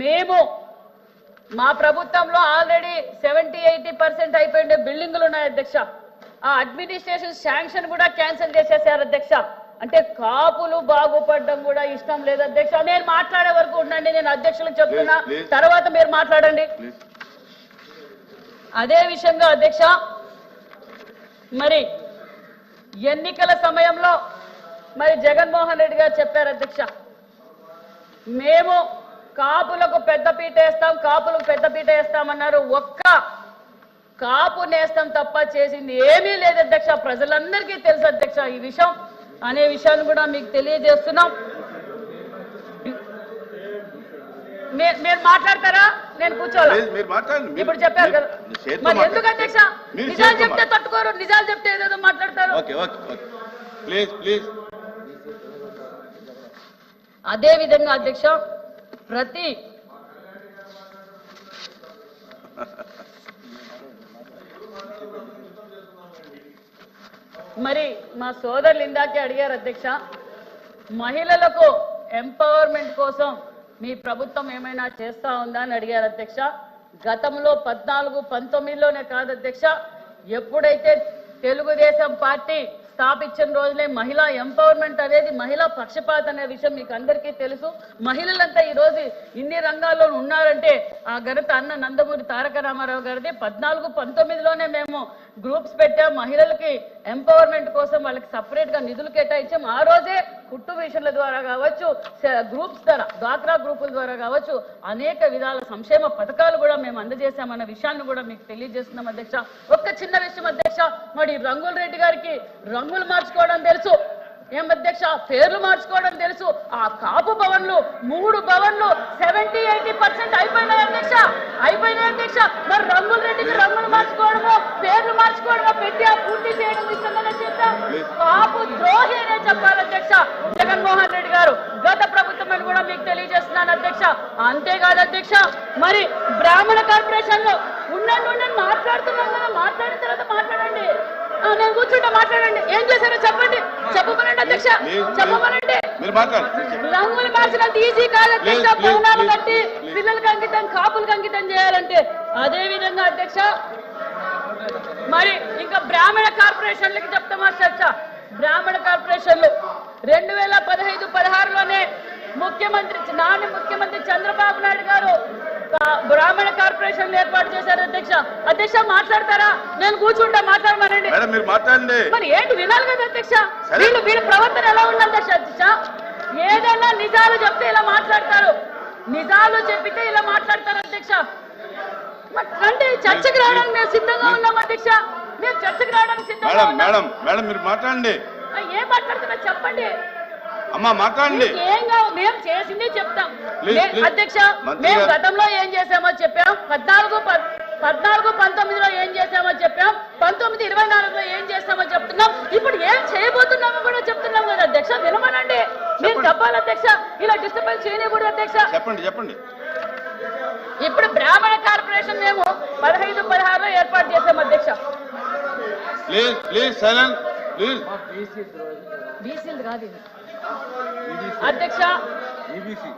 మేము మా ప్రభుత్వంలో ఆల్రెడీ సెవెంటీ ఎయిటీ పర్సెంట్ అయిపోయిండే బిల్డింగులు ఉన్నాయి అధ్యక్ష. ఆ అడ్మినిస్ట్రేషన్ శాంక్షన్ కూడా క్యాన్సిల్ చేసేసారు అధ్యక్ష. అంటే కాపులు బాగుపడడం కూడా ఇష్టం లేదు అధ్యక్ష. నేను మాట్లాడే వరకు ఉండండి నేను అధ్యక్షులకు చెప్తున్నా. తర్వాత మీరు మాట్లాడండి. అదే విషయంగా అధ్యక్ష మరి ఎన్నికల సమయంలో మరి జగన్మోహన్ రెడ్డి గారు చెప్పారు అధ్యక్ష. మేము కాపులకు పెద్దపీట వేస్తాం కాపులకు పెద్దపీట వేస్తామన్నారు. ఒక్క కాపు నేస్తాం తప్ప చేసింది ఏమీ లేదు అధ్యక్ష. ప్రజలందరికీ తెలుసు అధ్యక్ష ఈ విషయం. అనే విషయాన్ని కూడా మీకు తెలియజేస్తున్నాం. మీరు మాట్లాడతారా? నేను కూర్చోవాలా? ఇప్పుడు చెప్పారు కదా. మీరు. ఎందుకు అధ్యక్ష? నిజాలు చెప్తే తట్టుకోరు. నిజాలు చెప్తే ఏదేదో మాట్లాడతారు. అదే విధంగా అధ్యక్ష ప్రతి మరి మా సోదరులు ఇందాకే అడిగారు అధ్యక్ష మహిళలకు ఎంపవర్మెంట్ కోసం మీ ప్రభుత్వం ఏమైనా చేస్తా ఉందా అని అడిగారు అధ్యక్ష. గతంలో పద్నాలుగు పంతొమ్మిదిలోనే కాదు అధ్యక్ష ఎప్పుడైతే తెలుగుదేశం పార్టీ స్థాపించిన రోజులే మహిళా ఎంపవర్మెంట్ అనేది మహిళా పక్షపాత అనే విషయం మీకు అందరికీ తెలుసు. మహిళలంతా ఈ రోజు ఇన్ని రంగాల్లో ఉన్నారంటే ఆ ఘనత అన్న నందమూరి తారక రామారావు గారిది పద్నాలుగు పంతొమ్మిదిలోనే మేము గ్రూప్స్ పెట్టాం మహిళలకి ఎంపవర్మెంట్ కోసం వాళ్ళకి సపరేట్గా నిధులు కేటాయించాం. ఆ రోజే కుట్టు మిషన్ల ద్వారా కావచ్చు గ్రూప్స్ ద్వారా డ్వాక్రా గ్రూపుల ద్వారా కావచ్చు అనేక విధాల సంక్షేమ పథకాలు కూడా మేము అందజేశామన్న విషయాన్ని కూడా మీకు తెలియజేస్తున్నాం అధ్యక్ష. ఒక్క చిన్న విషయం అధ్యక్ష మరి రంగుల రెడ్డి గారికి రంగులు మార్చుకోవడం తెలుసు. ఏం అధ్యక్ష పేర్లు మార్చుకోవడం తెలుసు. ఆ కాపు భవన్లు మూడు భవన్లు సెవెంటీ ఎయిటీ పర్సెంట్ అయిపోయినాయి అధ్యక్ష. అయిపోయినాయి అధ్యక్ష. మరి రంగుల రెడ్డికి రంగులు మార్చుకోవడము పేర్లు మార్చుకోవడము పెట్టి ఆ పూర్తి చేయడం ఇస్తుందని చెప్తాం కాపు ద్రోహి అనే చెప్పాలి అధ్యక్ష. జగన్మోహన్ రెడ్డి గారు గత ప్రభుత్వం అని కూడా మీకు తెలియజేస్తున్నాను అధ్యక్ష. అంతేకాదు అధ్యక్ష మరి బ్రాహ్మణ కార్పొరేషన్లో ఉండండి ఉండండి మాట్లాడుతున్నాం కదా మాట్లాడిన తర్వాత మాట్లాడండి ఆ, నేను కూర్చుంటా మాట్లాడండి. ఏం చేశారో చెప్పండి. చెప్పమనండి అధ్యక్ష. చెప్పమనండి. రంగులు మార్చినంత ఈజీ కాదు అధ్యక్ష Please, please, భవనాలు please, కట్టి. పిల్లలకి అంకితం కాపులకు అంకితం చేయాలంటే అదే విధంగా అధ్యక్ష. మరి ఇంకా బ్రాహ్మణ కార్పొరేషన్లకి చెప్తామా చర్చ. బ్రాహ్మణ కార్పొరేషన్లు రెండు వేల పదహైదు పదహారులోనే ముఖ్యమంత్రి నాని ముఖ్యమంత్రి చంద్రబాబు నాయుడు కార్పొరేషన్లు ఏర్పాటు చేశారు అధ్యక్ష. అధ్యక్ష మాట్లాడతారా? నేను కూర్చుంటా మాట్లాడమనండి. మేడం మీరు మాట్లాడండి. మరి ఏంటి వినాలి కదా అధ్యక్ష. వీళ్ళు వీళ్ళ ప్రవర్తన ఎలా ఉంది అధ్యక్ష? అధ్యక్ష ఏదైనా నిజాలు చెప్తే ఇలా మాట్లాడతారు. నిజాలు చెప్పితే ఇలా మాట్లాడతారు అధ్యక్ష. రండి చర్చకు రావడానికి మేము సిద్ధంగా ఉన్నాం అధ్యక్ష? మేము చర్చకు రావడానికి సిద్ధంగా మేడం మేడం మేడం మీరు మాట్లాడండి. ఏం మాట్లాడుతున్నా చెప్పండి. అమ్మా మాట్లాడండి. మీకు ఏం కావు మేము చేసింది చెప్తాం. అధ్యక్ష మేము. గతంలో ఏం చేసామో చెప్పాం. పద్నాలుగు పద్- పద్నాలుగు పంతొమ్మిదిలో ఏం చేసామో చెప్పాం. పంతొమ్మిది ఇరవై నాలుగులో ఏం చేస్తామో చెప్తున్నాం. ఇప్పుడు ఏం చేయబోతున్నామో కూడా చెప్తున్నాం కదా అధ్యక్ష. వినమనండి. మీరు. చెప్పాలి అధ్యక్ష. ఇలా డిస్టర్బెన్స్ చేయకూడదు అధ్యక్ష. చెప్పండి చెప్పండి. ఇప్పుడు బ్రాహ్మణ కార్పొరేషన్ మేము పదహైదు పదహారులో ఏర్పాటు చేసాం అధ్యక్ష. Please please silent please. బీసీలు కాదు. అధ్యక్ష ఈబీసీ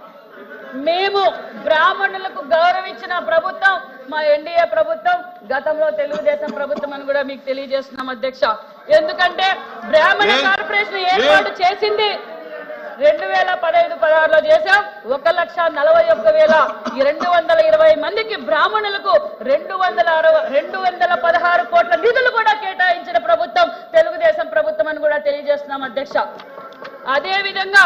మేము బ్రాహ్మణులకు గౌరవించిన ప్రభుత్వం మా ఎన్డీఏ ప్రభుత్వం గతంలో తెలుగుదేశం ప్రభుత్వం అని కూడా మీకు తెలియజేస్తున్నాం అధ్యక్ష. ఎందుకంటే బ్రాహ్మణ. కార్పొరేషన్ ఏర్పాటు చేసింది. రెండు వేల పదహైదు పదహారులో చేశాం. ఒక లక్ష నలభై ఒక్క వేల రెండు వందల ఇరవై మందికి బ్రాహ్మణులకు రెండు వందల అరవై రెండు వందల పదహారు కోట్ల నిధులు కూడా కేటాయించిన ప్రభుత్వం తెలుగుదేశం ప్రభుత్వం అని కూడా తెలియజేస్తున్నాం అధ్యక్ష. అదేవిధంగా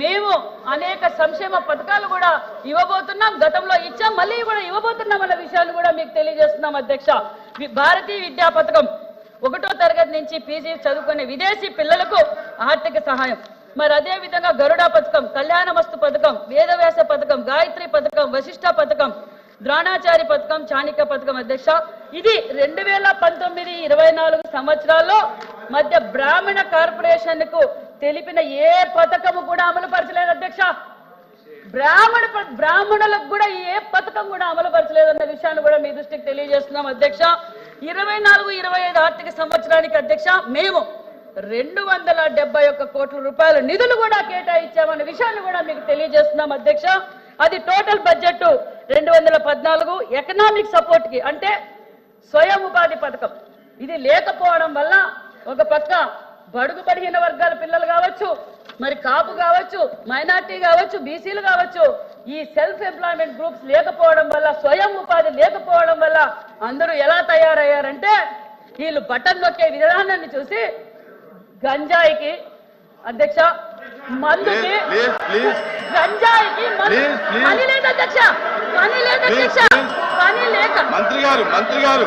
మేము అనేక సంక్షేమ పథకాలు కూడా ఇవ్వబోతున్నాం. గతంలో ఇచ్చాం మళ్ళీ కూడా ఇవ్వబోతున్నాం అన్న విషయాన్ని కూడా మీకు తెలియజేస్తున్నాం అధ్యక్ష. భారతీయ విద్యా పథకం ఒకటో తరగతి నుంచి పీజీ చదువుకునే విదేశీ పిల్లలకు ఆర్థిక సహాయం. మరి అదే విధంగా గరుడ పథకం కళ్యాణమస్తు పథకం వేదవ్యాస పథకం గాయత్రి పథకం వశిష్ట పథకం ద్రోణాచారి పథకం చాణిక్య పథకం అధ్యక్ష. ఇది రెండు వేల పంతొమ్మిది ఇరవై నాలుగు సంవత్సరాల్లో మధ్య బ్రాహ్మణ కార్పొరేషన్కు తెలిపిన ఏ పథకము కూడా అమలు పరచలేదు అధ్యక్ష. బ్రాహ్మణ బ్రాహ్మణులకు కూడా ఏ పథకం కూడా అమలు పరచలేదన్న విషయాన్ని కూడా మీ దృష్టికి తెలియజేస్తున్నాం అధ్యక్ష. ఇరవై నాలుగు ఇరవై ఐదు ఆర్థిక సంవత్సరానికి అధ్యక్ష మేము రెండు వందల డెబ్బై ఒక్క కోట్ల రూపాయల నిధులు కూడా కేటాయించామన్న విషయాన్ని కూడా మీకు తెలియజేస్తున్నాం అధ్యక్ష. అది టోటల్ బడ్జెట్ రెండు వందల పద్నాలుగు ఎకనామిక్ సపోర్ట్కి అంటే స్వయం ఉపాధి పథకం. ఇది లేకపోవడం వల్ల ఒక పక్క బడుగు బడిగిన వర్గాల పిల్లలు కావచ్చు మరి కాపు కావచ్చు మైనార్టీ కావచ్చు బీసీలు కావచ్చు ఈ సెల్ఫ్ ఎంప్లాయ్మెంట్ గ్రూప్స్ లేకపోవడం వల్ల స్వయం ఉపాధి లేకపోవడం వల్ల అందరూ ఎలా తయారయ్యారంటే వీళ్ళు బటన్ నొక్కే విధానాన్ని చూసి గంజాయికి అధ్యక్ష మందుకి గంజాయికి. పని లేదు అధ్యక్ష పని లేదు అధ్యక్ష. పని లేక మంత్రి గారు మంత్రి గారు